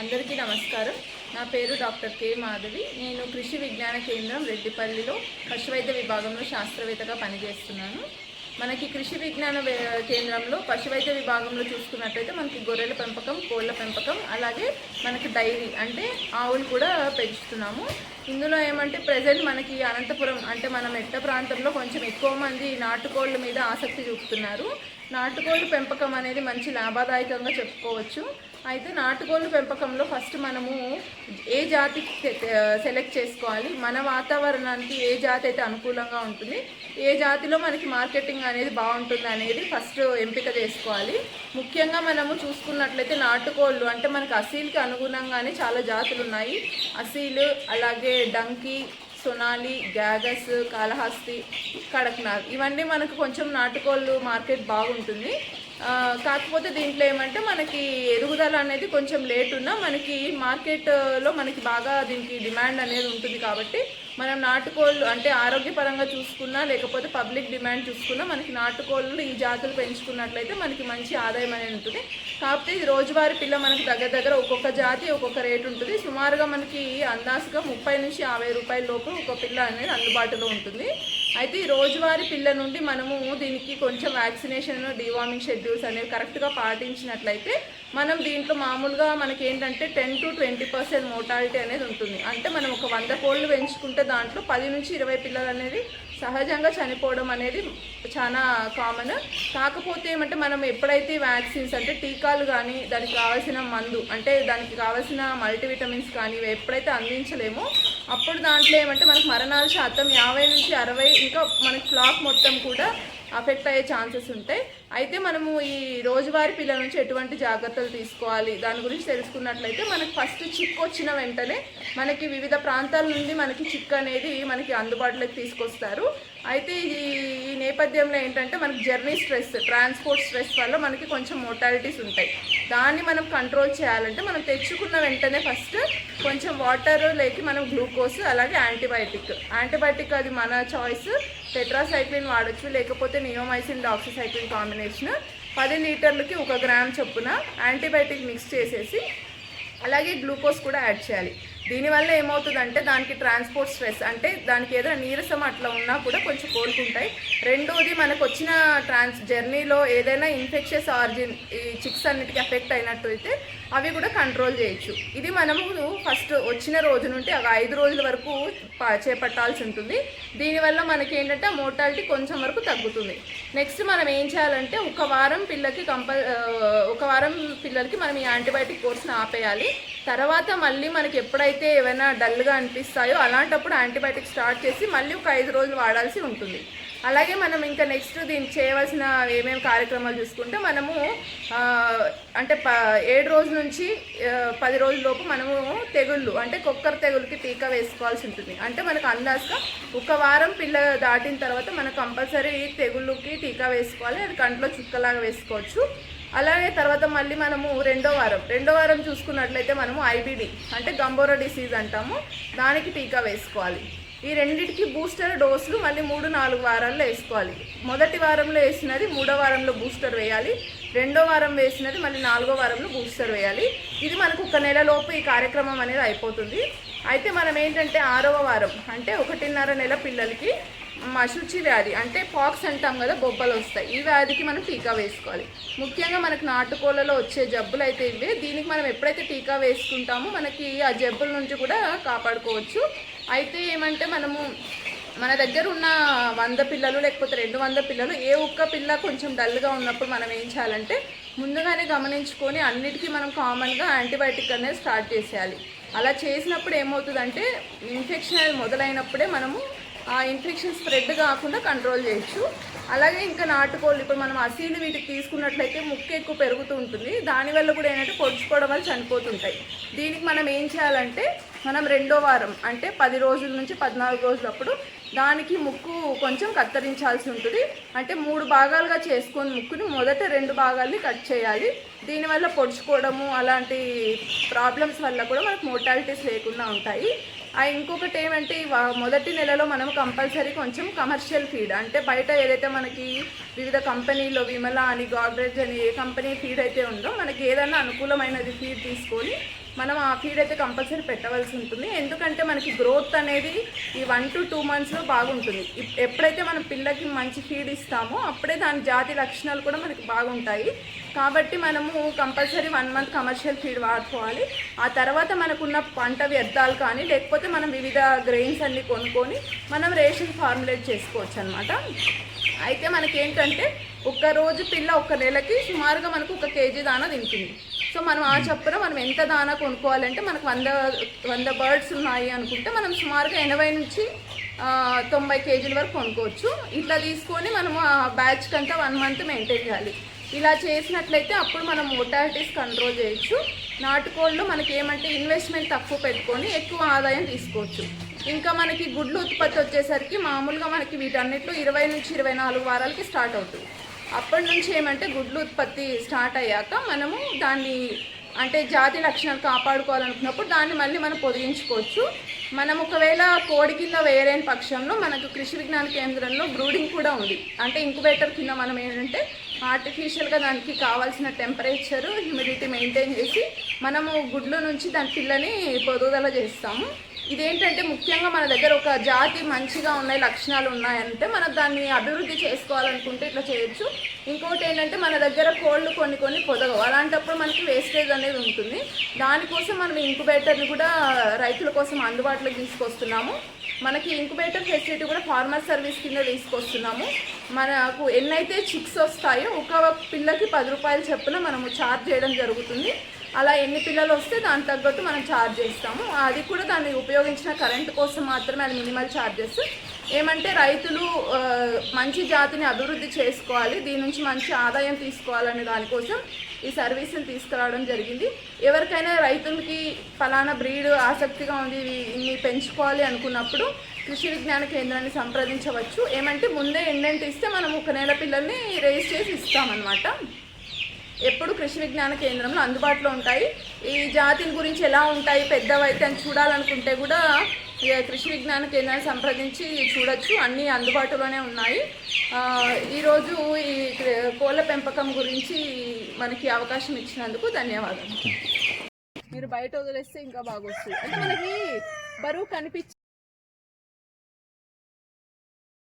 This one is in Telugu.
అందరికీ నమస్కారం. నా పేరు డాక్టర్ కె మాధవి. నేను కృషి విజ్ఞాన కేంద్రం రెడ్డిపల్లిలో పశువైద్య విభాగంలో శాస్త్రవేత్తగా పనిచేస్తున్నాను. మనకి కృషి విజ్ఞాన కేంద్రంలో పశువైద్య విభాగంలో చూసుకున్నట్లయితే మనకి గొర్రెల పెంపకం కోళ్ళ పెంపకం అలాగే మనకి డైరీ అంటే ఆవులు కూడా పెంచుతున్నాము. ఇందులో ఏమంటే ప్రజెంట్ మనకి అనంతపురం అంటే మన మెట్ట ప్రాంతంలో కొంచెం ఎక్కువ మంది నాటుకోళ్ళ మీద ఆసక్తి చూపుతున్నారు. నాటుకోళ్ళ పెంపకం అనేది మంచి లాభదాయకంగా చెప్పుకోవచ్చు. అయితే నాటుకోళ్ళ పెంపకంలో ఫస్ట్ మనము ఏ జాతి సెలెక్ట్ చేసుకోవాలి? మన వాతావరణానికి ఏ జాతి అయితే అనుకూలంగా ఉంటుంది? ఏ జాతిలో మనకి మార్కెటింగ్ అనేది బాగుంటుంది అనేది ఫస్ట్ ఎంపిక చేసుకోవాలి. ముఖ్యంగా మనము చూసుకున్నట్లయితే నాటుకోళ్ళు అంటే మనకి అసీల్కి అనుగుణంగానే చాలా జాతులు ఉన్నాయి అసీలు అలాగే డంకీ సొనాలి గ్యాగస్ కాళహస్తి కడక్నాథ్. ఇవన్నీ మనకు కొంచెం నాటుకోళ్ళు మార్కెట్ బాగుంటుంది. కాకపోతే దీంట్లో ఏమంటే మనకి ఎదుగుదల అనేది కొంచెం లేట్ ఉన్నా మనకి మార్కెట్లో మనకి బాగా దీనికి డిమాండ్ అనేది ఉంటుంది కాబట్టి మనం నాటుకోళ్ళు అంటే ఆరోగ్యపరంగా చూసుకున్నా లేకపోతే పబ్లిక్ డిమాండ్ చూసుకున్నా మనకి నాటుకోళ్ళు ఈ జాతులు పెంచుకున్నట్లయితే మనకి మంచి ఆదాయం అనేది ఉంటుంది. కాకపోతే ఇది రోజువారీ పిల్ల మనకి దగ్గర దగ్గర ఒక్కొక్క జాతి ఒక్కొక్క రేటు ఉంటుంది. సుమారుగా మనకి అందాసుగా ముప్పై నుంచి యాభై రూపాయల లోపు ఒక పిల్ల అనేది అందుబాటులో ఉంటుంది. అయితే ఈ రోజువారీ పిల్ల నుండి మనము దీనికి కొంచెం వ్యాక్సినేషన్ డివార్మింగ్ షెడ్యూల్స్ అనేవి కరెక్ట్గా పాటించినట్లయితే మనం దీంట్లో మామూలుగా మనకి ఏంటంటే ten to twenty percent mortality అనేది ఉంటుంది. అంటే మనం ఒక వంద కోళ్ళు పెంచుకుంటే దాంట్లో పది నుంచి ఇరవై పిల్లలు అనేది సహజంగా చనిపోవడం అనేది చాలా కామన్ కాకపోతే ఏమంటే మనం ఎప్పుడైతే వ్యాక్సిన్స్ అంటే టీకాలు కానీ దానికి కావాల్సిన మందు అంటే దానికి కావాల్సిన మల్టీవిటమిన్స్ కానీ ఇవి ఎప్పుడైతే అందించలేమో అప్పుడు దాంట్లో ఏమంటే మనకు మరణాల శాతం యాభై నుంచి అరవై ఇంకా మనకి ఫ్లాక్ మొత్తం కూడా అఫెక్ట్ అయ్యే ఛాన్సెస్ ఉంటాయి అయితే మనము ఈ రోజువారీ పిల్లల నుంచి ఎటువంటి జాగ్రత్తలు తీసుకోవాలి దాని గురించి తెలుసుకున్నట్లయితే మనకి ఫస్ట్ చిక్ వచ్చిన వెంటనే మనకి వివిధ ప్రాంతాల నుండి మనకి చిక్ అనేది మనకి అందుబాటులోకి తీసుకొస్తారు. అయితే ఈ ఈ నేపథ్యంలో ఏంటంటే మనకి జర్నీ స్ట్రెస్ ట్రాన్స్పోర్ట్ స్ట్రెస్ వల్ల మనకి కొంచెం మోటాలిటీస్ ఉంటాయి. దాన్ని మనం కంట్రోల్ చేయాలంటే మనం తెచ్చుకున్న వెంటనే ఫస్ట్ కొంచెం వాటర్ లేకి మనం గ్లూకోజ్ అలాగే యాంటీబయాటిక్ యాంటీబయాటిక్ అది మన చాయిస్ టెట్రాసైక్లిన్ వాడచ్చు లేకపోతే నియోమైసిన్ డాక్సిసైక్లిన్ కాంబినేషన్. పది లీటర్లకి ఒక గ్రామ్ చొప్పున యాంటీబయాటిక్ మిక్స్ చేసేసి అలాగే గ్లూకోజ్ కూడా యాడ్ చేయాలి. దీనివల్ల ఏమవుతుందంటే దానికి ట్రాన్స్పోర్ట్ స్ట్రెస్ అంటే దానికి ఏదైనా నీరసం అట్లా ఉన్నా కూడా కొంచెం కోలుకుంటాయి. రెండోది మనకు వచ్చిన ట్రాన్స్ జర్నీలో ఏదైనా ఇన్ఫెక్షస్ ఆర్జిన్ ఈ చిక్స్ అన్నిటికీ ఎఫెక్ట్ అయినట్టు అయితే అవి కూడా కంట్రోల్ చేయొచ్చు. ఇది మనము ఫస్ట్ వచ్చిన రోజు నుండి ఒక ఐదు రోజుల వరకు ప- చేపట్టాల్సి ఉంటుంది. దీనివల్ల మనకి ఏంటంటే మోటాలిటీ కొంచెం వరకు తగ్గుతుంది. నెక్స్ట్ మనం ఏం చేయాలంటే ఒక వారం పిల్లకి కంపల్ ఒక వారం పిల్లలకి మనం ఈ యాంటీబయాటిక్ కోర్స్ని ఆపేయాలి. తర్వాత మళ్ళీ మనకి ఎప్పుడైతే ఏమైనా డల్గా అనిపిస్తాయో అలాంటప్పుడు యాంటీబయాటిక్ స్టార్ట్ చేసి మళ్ళీ ఒక ఐదు రోజులు వాడాల్సి ఉంటుంది. అలాగే మనం ఇంకా నెక్స్ట్ దీనికి చేయవలసిన ఏమేమి కార్యక్రమాలు చూసుకుంటే మనము అంటే ప ఏడు రోజుల నుంచి పది రోజుల లోపు మనము తెగుళ్ళు అంటే కుక్కర్ తెగులుకి టీకా వేసుకోవాల్సి ఉంటుంది. అంటే మనకు అందాజుగా ఒక వారం పిల్ల దాటిన తర్వాత మనం కంపల్సరీ తెగుళ్ళకి టీకా వేసుకోవాలి. అది కంట్లో చుక్కలాగా వేసుకోవచ్చు. అలాగే తర్వాత మళ్ళీ మనము రెండో వారం రెండో వారం చూసుకున్నట్లయితే మనము ఐబీడీ అంటే గంబోరో డిసీజ్ అంటాము దానికి టీకా వేసుకోవాలి. ఈ రెండింటికి బూస్టర్ డోసులు మళ్ళీ మూడు నాలుగు వారాల్లో వేసుకోవాలి. మొదటి వారంలో వేసినది మూడో వారంలో బూస్టర్ వేయాలి. రెండో వారం వేసినది మళ్ళీ నాలుగో వారంలో బూస్టర్ వేయాలి. ఇది మనకు ఒక నెలలోపు ఈ కార్యక్రమం అనేది అయిపోతుంది. అయితే మనం ఏంటంటే ఆరవ వారం అంటే ఒకటిన్నర నెల పిల్లలకి మశుచి వ్యాధి అంటే పాక్స్ అంటాం కదా బొబ్బలు వస్తాయి. ఈ వ్యాధికి మనం టీకా వేసుకోవాలి. ముఖ్యంగా మనకు నాటుకోళ్ళలో వచ్చే జబ్బులు అయితే ఇవే. దీనికి మనం ఎప్పుడైతే టీకా వేసుకుంటామో మనకి ఆ జబ్బుల నుంచి కూడా కాపాడుకోవచ్చు. అయితే ఏమంటే మనము మన దగ్గర ఉన్న వంద పిల్లలు లేకపోతే రెండు వంద పిల్లలు ఏ ఒక్క పిల్ల కొంచెం డల్గా ఉన్నప్పుడు మనం ఏం చేయాలంటే ముందుగానే గమనించుకొని అన్నిటికీ మనం కామన్గా యాంటీబయాటిక్ అనేది స్టార్ట్ చేసేయాలి. అలా చేసినప్పుడు ఏమవుతుందంటే ఇన్ఫెక్షన్ అనేది మొదలైనప్పుడే మనము ఆ ఇన్ఫెక్షన్ స్ప్రెడ్ కాకుండా కంట్రోల్ చేయొచ్చు. అలాగే ఇంకా నాటుకోళ్ళు ఇప్పుడు మనం అసీలు వీటికి తీసుకున్నట్లయితే ముక్కు ఎక్కువ పెరుగుతూ ఉంటుంది. దానివల్ల కూడా ఏంటంటే పొడుచుకోవడం వల్ల చనిపోతుంటాయి. దీనికి మనం ఏం చేయాలంటే మనం రెండో వారం అంటే పది రోజుల నుంచి పద్నాలుగు రోజులప్పుడు దానికి ముక్కు కొంచెం కత్తిరించాల్సి ఉంటుంది. అంటే మూడు భాగాలుగా చేసుకొని ముక్కుని మొదట రెండు భాగాల్ని కట్ చేయాలి. దీనివల్ల పొడుచుకోవడము అలాంటి ప్రాబ్లమ్స్ వల్ల కూడా మనకు మోటాలిటీస్ లేకుండా ఉంటాయి. ఆ ఇంకొకటి ఏమంటే వా- మొదటి నెలలో మనం కంపల్సరీ కొంచెం కమర్షియల్ ఫీడ్ అంటే బయట ఏదైతే మనకి వివిధ కంపెనీలో విమల అని గాడ్రేజ్ అని ఏ కంపెనీ ఫీడ్ అయితే ఉందో మనకి ఏదైనా అనుకూలమైనది ఫీడ్ తీసుకొని మనం ఆ ఫీడ్ అయితే కంపల్సరీ పెట్టవలసి ఉంటుంది. ఎందుకంటే మనకి గ్రోత్ అనేది ఈ వన్ టు టూ మంత్స్లో బాగుంటుంది. ఇప్- ఎప్పుడైతే మనం పిల్లకి మంచి ఫీడ్ ఇస్తామో అప్పుడే దాని జాతి లక్షణాలు కూడా మనకి బాగుంటాయి. కాబట్టి మనము compulsory one month commercial feed వాడుకోవాలి. ఆ తర్వాత మనకున్న పంట వ్యర్థాలు కానీ లేకపోతే మనం వివిధ గ్రెయిన్స్ అన్ని కొనుక్కొని మనం రేషన్ ఫార్ములేట్ చేసుకోవచ్చు అనమాట అయితే మనకి ఏంటంటే ఒక్క రోజు పిల్ల ఒక నెలకి సుమారుగా మనకు ఒక కేజీ దానా తింటుంది. సో మనం ఆ చప్పున మనం ఎంత దానా కొనుక్కోవాలంటే మనకు వంద వంద బర్డ్స్ ఉన్నాయి అనుకుంటే మనం సుమారుగా ఎనభై నుంచి తొంభై కేజీల వరకు కొనుక్కోవచ్చు. ఇట్లా తీసుకొని మనం ఆ బ్యాచ్ కంతా వన్ మంత్ మెయింటైన్ చేయాలి. ఇలా చేసినట్లయితే అప్పుడు మనం మోటాలిటీస్ కంట్రోల్ చేయొచ్చు. నాటుకోళ్ళు మనకి ఏమంటే ఇన్వెస్ట్మెంట్ తక్కువ పెట్టుకొని ఎక్కువ ఆదాయం తీసుకోవచ్చు. ఇంకా మనకి గుడ్లు ఉత్పత్తి వచ్చేసరికి మామూలుగా మనకి వీటన్నిటిలో ఇరవై నుంచి ఇరవై నాలుగు వారాలకి స్టార్ట్ అవుతుంది. అప్పటి నుంచి ఏమంటే గుడ్లు ఉత్పత్తి స్టార్ట్ అయ్యాక మనము దాన్ని అంటే జాతి లక్షణాలు కాపాడుకోవాలనుకున్నప్పుడు దాన్ని మళ్ళీ మనం పొదిగించుకోవచ్చు. మనం ఒకవేళ కోడి కింద వేరైన పక్షంలో మనకు కృషి విజ్ఞాన కేంద్రంలో బ్రూడింగ్ కూడా ఉంది. అంటే ఇంకుబేటర్ కింద మనం ఏంటంటే ఆర్టిఫిషియల్గా దానికి కావాల్సిన టెంపరేచర్ హ్యూమిడిటీ మెయింటైన్ చేసి మనము గుడ్ల నుంచి దాని పిల్లని పొదుగుదల చేస్తాము. ఇదేంటంటే ముఖ్యంగా మన దగ్గర ఒక జాతి మంచిగా ఉన్నాయి లక్షణాలు ఉన్నాయంటే మనం దాన్ని అభివృద్ధి చేసుకోవాలనుకుంటే ఇట్లా చేయొచ్చు. ఇంకోటి ఏంటంటే మన దగ్గర కోళ్ళు కొన్ని కొన్ని పొదగవు. అలాంటప్పుడు మనకి వేస్టేజ్ అనేది ఉంటుంది. దానికోసం మనం ఇంకుబేటర్ని కూడా రైతుల కోసం అందుబాటులోకి తీసుకొస్తున్నాము. మనకి ఇంకుబేటర్ ఫెసిలిటీ కూడా ఫార్మర్ సర్వీస్ కింద తీసుకొస్తున్నాము. మనకు ఎన్నైతే చిక్స్ వస్తాయో ఒక పిల్లకి పది రూపాయలు చొప్పున మనము ఛార్జ్ చేయడం జరుగుతుంది. అలా ఎన్ని పిల్లలు వస్తే దాని తగ్గట్టు మనం ఛార్జ్ చేస్తాము. అది కూడా దాన్ని ఉపయోగించిన కరెంట్ కోసం మాత్రమే అది మినిమల్ ఛార్జెస్ ఏమంటే రైతులు మంచి జాతిని అభివృద్ధి చేసుకోవాలి దీని నుంచి మంచి ఆదాయం తీసుకోవాలనే దానికోసం ఈ సర్వీస్ని తీసుకురావడం జరిగింది. ఎవరికైనా రైతులకి ఫలానా బ్రీడ్ ఆసక్తిగా ఉంది ఇవి ఇన్ని పెంచుకోవాలి అనుకున్నప్పుడు కృషి విజ్ఞాన కేంద్రాన్ని సంప్రదించవచ్చు. ఏమంటే ముందే ఎండెంట్ ఇస్తే మనం ఒక నెల పిల్లల్ని రేస్ చేసి ఇస్తామన్నమాట. ఎప్పుడు కృషి విజ్ఞాన కేంద్రంలో అందుబాటులో ఉంటాయి. ఈ జాతిని గురించి ఎలా ఉంటాయి పెద్దవైతే అని చూడాలనుకుంటే కూడా కృషి విజ్ఞాన కేంద్రాన్ని సంప్రదించి చూడొచ్చు. అన్నీ అందుబాటులోనే ఉన్నాయి. ఈరోజు ఈ కోళ్ళ పెంపకం గురించి మనకి అవకాశం ఇచ్చినందుకు ధన్యవాదాలు. మీరు బయట వదిలేస్తే ఇంకా బాగా అంటే మనకి బరువు కనిపించి